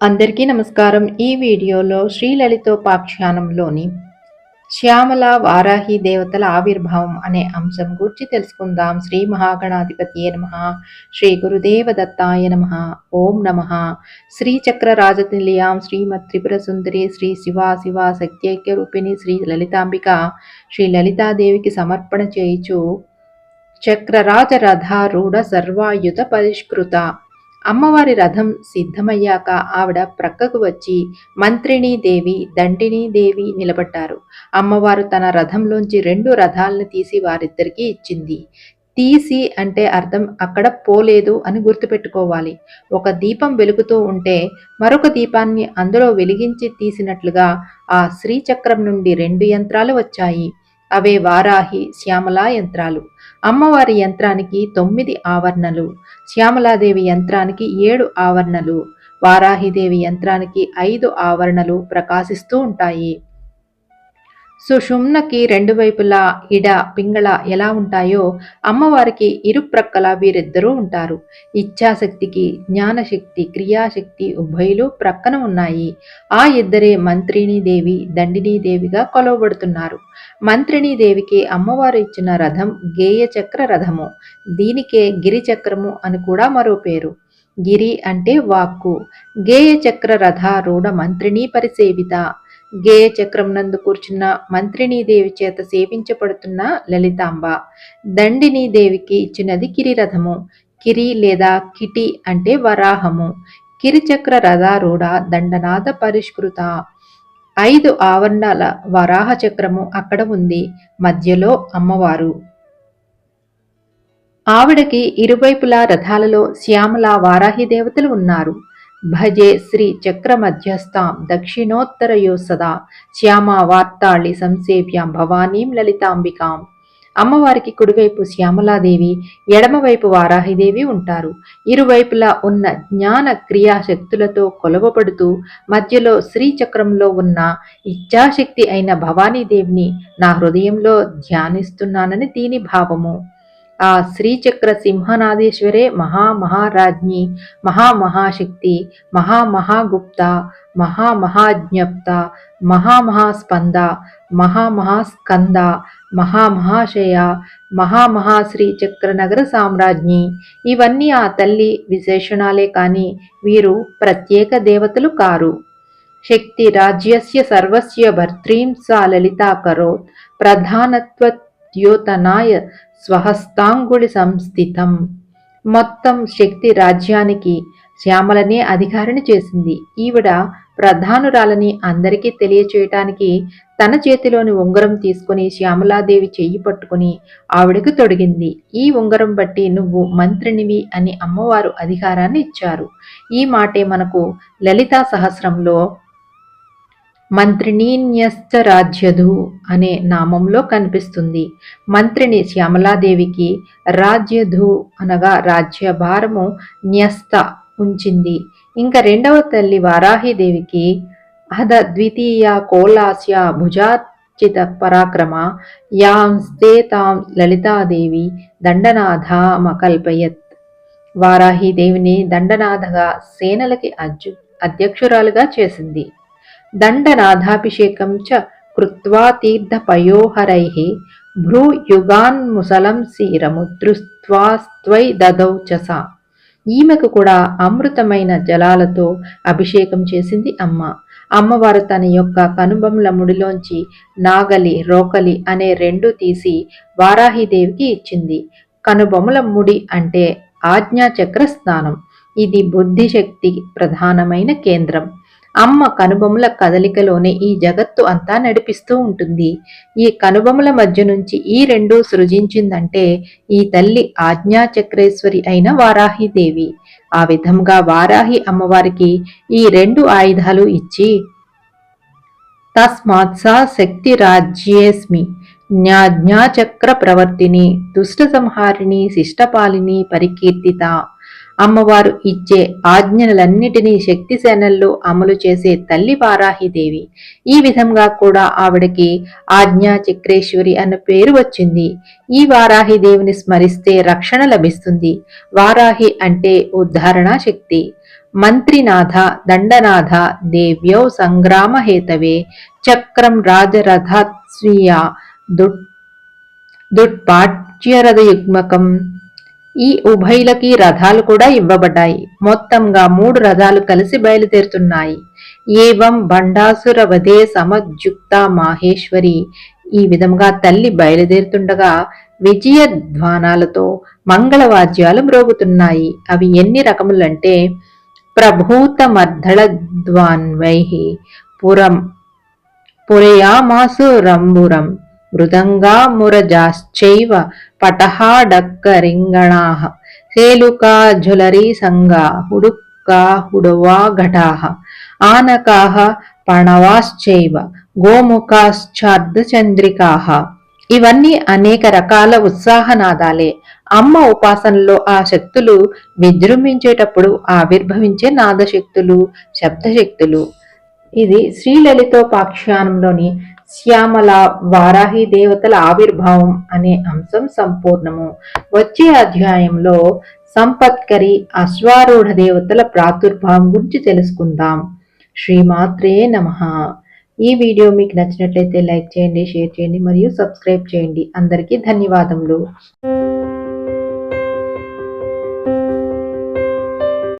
అందరికీ నమస్కారం. ఈ వీడియోలో శ్రీలలితోపాఖ్యానంలోని శ్యామల వారాహి దేవతల ఆవిర్భావం అనే అంశం గురించి తెలుసుకుందాం. శ్రీ మహాగణాధిపతి నమ శ్రీ గురుదేవ దత్తాయ నమ ఓం నమ. శ్రీ చక్ర శ్రీమత్ త్రిపుర సుందరి శ్రీ శివ శివ సత్యైక్య రూపిణి శ్రీ లలితాంబిక శ్రీ లలితాదేవికి సమర్పణ చేయుచు చక్రరాజ రథారూఢ సర్వాయుధ పరిష్కృత. అమ్మవారి రథం సిద్ధమయ్యాక ఆవిడ ప్రక్కకు వచ్చి మంత్రిణీ దేవి దండినీ దేవి నిలబడ్డారు. అమ్మవారు తన రథంలోంచి రెండు రథాలను తీసి వారిద్దరికీ ఇచ్చింది. తీసి అంటే అర్థం అక్కడ పోలేదు అని గుర్తుపెట్టుకోవాలి. ఒక దీపం వెలుగుతూ ఉంటే మరొక దీపాన్ని అందులో వెలిగించి తీసినట్లుగా ఆ శ్రీచక్రం నుండి రెండు యంత్రాలు వచ్చాయి. అవే వారాహి శ్యామలా యంత్రాలు. అమ్మవారి యంత్రానికి తొమ్మిది ఆవరణలు శ్యామలాదేవి యంత్రానికి ఏడు ఆవరణలు వారాహిదేవి యంత్రానికి ఐదు ఆవరణలు ప్రకాశిస్తూ ఉంటాయి. సుషుమ్నకి రెండు వైపులా ఇడ పింగళ ఎలా ఉంటాయో అమ్మవారికి ఇరుప్రక్కల వీరిద్దరూ ఉంటారు. ఇచ్ఛాశక్తికి జ్ఞానశక్తి క్రియాశక్తి ఉభయులు ప్రక్కన ఉన్నాయి. ఆ ఇద్దరే మంత్రిణీ దేవి దండినీ దేవిగా కొలవబడుతున్నారు. మంత్రిణీ దేవికి అమ్మవారు ఇచ్చిన రథం గేయ చక్ర రథము. దీనికే గిరి చక్రము అని కూడా మరో పేరు. గిరి అంటే వాక్కు. గేయ చక్ర రథారూఢ మంత్రిణీ పరిసేవిత. గేయ చక్రం నందు కూర్చున్న మంత్రినీదేవి చేత సేవించబడుతున్న లలితాంబ. దండినీదేవికి ఇచ్చినది కిరిరథము కిరి లేదా కిటి అంటే వరాహము. కిరిచక్ర రథారూఢ దండనాథ పరిష్కృత. ఐదు ఆవరణాల వరాహ చక్రము అక్కడ ఉంది. మధ్యలో అమ్మవారు. ఆవిడకి ఇరువైపులా రథాలలో శ్యామల వారాహి దేవతలు ఉన్నారు. భజే శ్రీ చక్ర మధ్యస్థాం దక్షిణోత్తరయో సదా. శ్యామ వార్తాళి సంసేవ్యాం భవానీం లలితాంబికాం. అమ్మవారికి కుడివైపు శ్యామలాదేవి ఎడమవైపు వారాహిదేవి ఉంటారు. ఇరువైపులా ఉన్న జ్ఞాన క్రియాశక్తులతో కొలవబడుతూ మధ్యలో శ్రీచక్రంలో ఉన్న ఇచ్ఛాశక్తి అయిన భవానీదేవిని నా హృదయంలో ధ్యానిస్తున్నానని దీని భావము. ఆ శ్రీచక్ర సింహనాదేశ్వరే మహామహారాజ్ఞి మహామహాశక్తి మహామహాగుప్త మహామహాజ్ఞప్త మహామహాస్పంద మహామహాస్కంద మహామహాశయ మహామహాశ్రీచక్ర నగర సామ్రాజ్ఞి ఇవన్నీ ఆ తల్లి విశేషణాలే కాని వీరు ప్రత్యేక దేవతలు కారు శక్తి రాజ్యస్య సర్వస్య భర్త్రీం సా లలితా కరోత్ ద్యోతనాయ స్వహస్తాంగుళి సంస్థితం మొత్తం శక్తి రాజ్యానికి శ్యామలనే అధికారిని చేసింది. ఈవిడ ప్రధానురాలని అందరికీ తెలియచేయటానికి తన చేతిలోని ఉంగరం తీసుకుని శ్యామలాదేవి చెయ్యి పట్టుకుని ఆవిడకు తొడిగింది. ఈ ఉంగరం బట్టి నువ్వు మంత్రినివి అని అమ్మవారు అధికారాన్ని ఇచ్చారు. ఈ మాటే మనకు లలితా సహస్రంలో మంత్రిణీన్యశ్చ రాజ్యధు అనే నామంలో కనిపిస్తుంది. మంత్రిని శ్యామలాదేవికి రాజ్యధు అనగా రాజ్యభారము న్యస్త ఉంచింది. ఇంకా రెండవ తల్లి వారాహిదేవికి అహద ద్వితీయ కోలాస్య భుజార్చిత పరాక్రమ యాంస్తే తాం లలితాదేవి దండనాథమకల్పయత్ వారాహిదేవిని దండనాథగా సేనలకి అధ్యు అధ్యక్షురాలుగా చేసింది. దండనాథాభిషేకం చ కృత్వా తీర్థపయోహరైः భ్రూయుగాన్ముసలం సీరముద్రుస్త్వాస్త్వై దదౌ చ సా ఈమెకు కూడా అమృతమైన జలాలతో అభిషేకం చేసింది అమ్మ। అమ్మవారు తన యొక్క కనుబొమ్మల ముడిలోంచి నాగలి రోకలి అనే రెండు తీసి వారాహిదేవికి ఇచ్చింది। కనుబొమ్మల ముడి అంటే ఆజ్ఞాచక్ర స్నానం ఇది బుద్ధిశక్తి ప్రధానమైన కేంద్రం। అమ్మ కనుబొమ్మల కదలికలోనే ఈ జగత్తు అంతా నడిపిస్తూ ఉంటుంది. ఈ కనుబొమ్మల మధ్య నుంచి ఈ రెండు సృజించిందంటే ఈ తల్లి ఆజ్ఞాచక్రేశ్వరి అయిన వారాహిదేవి. ఆ విధంగా వారాహి అమ్మవారికి ఈ రెండు ఆయుధాలు ఇచ్చి తస్మాత్ సా శక్తి రాజ్యేస్మి జ్ఞాజ్ఞాచక్ర ప్రవర్తిని దుష్ట సంహారిణి శిష్టపాలిని పరికీర్తిత. అమ్మవారు ఇచ్చే ఆజ్ఞలన్నిటినీ శక్తి సేనల్లో అమలు చేసే తల్లి వారాహిదేవి ఈ విధంగా కూడా ఆవిడకి ఆజ్ఞా చక్రేశ్వరి అన్న పేరు వచ్చింది. ఈ వారాహిదేవిని స్మరిస్తే రక్షణ లభిస్తుంది. వారాహి అంటే ఉద్ధారణ శక్తి. మంత్రినాథ దండనాథ దేవ్యౌ సంగ్రామహేతవే చక్రం రాజరథస్వీయ దుట్ దుట్పాట్యరథయుగ్మకం ఈ ఉభయులకి రథాలు కూడా ఇవ్వబడ్డాయి. మొత్తంగా మూడు రథాలు కలిసి బయలుదేరుతున్నాయి. ఏవం బండాసుర వధే సమజుక్త మాహేశ్వరి. ఈ విధంగా తల్లి బయలుదేరుతుండగా విజయ ధ్వానాలతో మంగళవాద్యాలు మ్రోగుతున్నాయి. అవి ఎన్ని రకములంటే ప్రభూతమర్ధళద్వాన్వై పురం పురయామాసు రంబురం మృదంగామురజాశ్చైవ పటహాడక్కరింగణా. సేలుకా ఝులరీ సంగా హుడుక్కా హుడవా ఘటా. ఆనకా పణవాశ్చైవ గోముఖాశ్చార్ధచంద్రికా. ఇవన్నీ అనేక రకాల ఉత్సాహనాదాలే. అమ్మ ఉపాసనలో ఆ శక్తులు విజృంభించేటప్పుడు ఆవిర్భవించే నాదశక్తులు శబ్దశక్తులు. ఇది శ్రీలలితోపాఖ్యానంలోని శ్యామల వారాహి దేవతల ఆవిర్భావం అనే అంశం సంపూర్ణము. వచ్చే అధ్యాయంలో సంపత్కరి అశ్వారూఢ దేవతల ప్రాదుర్భావం గురించి తెలుసుకుందాం. శ్రీమాత్రే నమ. ఈ వీడియో మీకు నచ్చినట్లయితే లైక్ చేయండి షేర్ చేయండి మరియు సబ్స్క్రైబ్ చేయండి. అందరికీ ధన్యవాదములు.